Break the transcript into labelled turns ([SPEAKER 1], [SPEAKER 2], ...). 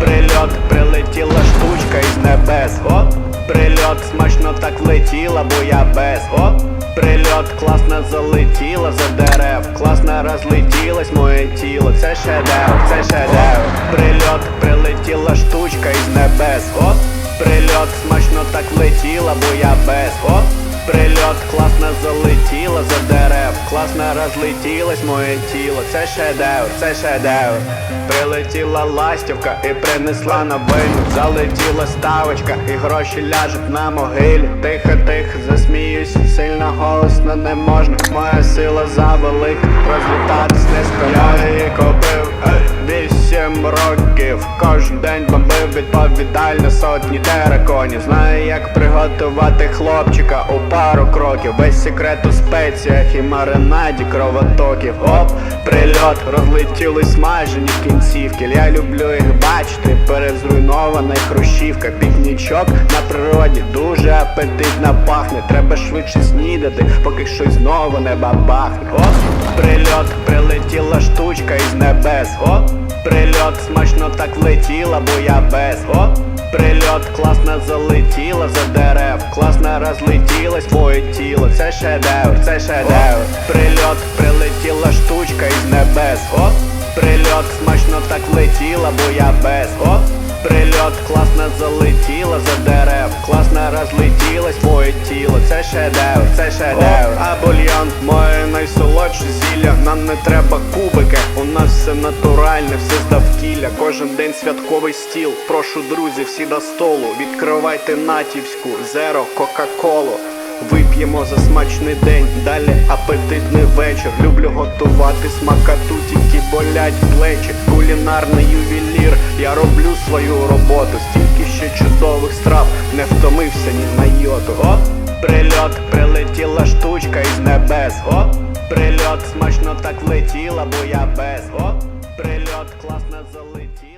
[SPEAKER 1] прильот, прилетіла штучка із небес. Оп, прильот, смачно так влетіла, бо я без. Оп, прильот, класно залетіла за дерев. Класно розлетілось моє тіло. Це шедевр, це шедевр. Прильот, прилетіла штучка із небес. От, прильот, смачно так летіла, бо я без. От, Прильот класно залетіло за дерев, класно розлетілось моє тіло. Це шедевр, це шедевр. Прилетіла ластівка і принесла новину. Залетіла ставочка, і гроші ляжуть на могилі. Тихо, тихо, засміюсь, сильно голосно не можна. Моя сила завелика, розлітатись не скоро. Років. Кожен день бомбив відповідально сотні тераконів. Знаю, як приготувати хлопчика у пару кроків. Весь секрет у спеціях і маринаді кровотоків. Оп, прильот, розлетілись майже ні кінцівки. Я люблю їх бачити перед зруйнованою хрущівка. Пікнічок на природі дуже апетитно пахне. Треба швидше снідати, поки щось знову не бабахне. Оп, прильот, прилетіла штучка із небес. Оп, прильот, смачно так влетіла, бо я без. Оп, прильот, класно залетіла за дерев. Класно розлетілось моє тіло. Це шедевр, це шедевр. Прильот, прилетіла штучка із небес. Оп, прильот, смачно так влетіла, бо я без. Оп, прильот, класно залетіла за дерев. Класно розлетілось моє тіло. Шедевр, це шедевр. А бульйон, моє найсолодше зілля. Нам не треба кубики. У нас все натуральне, все з довкілля. Кожен день святковий стіл. Прошу, друзі, всі до столу. Відкривайте натівську, зеро, кока-колу. Вип'ємо за смачний день, далі апетитний вечір. Люблю готувати смакату, тільки болять плечі. Кулінарний ювелір, я роблю свою роботу. Стільки прильот, прилетіла штучка із небес. О, прильот, смачно так влетіла, бо я без. О, прильот, класно залетів.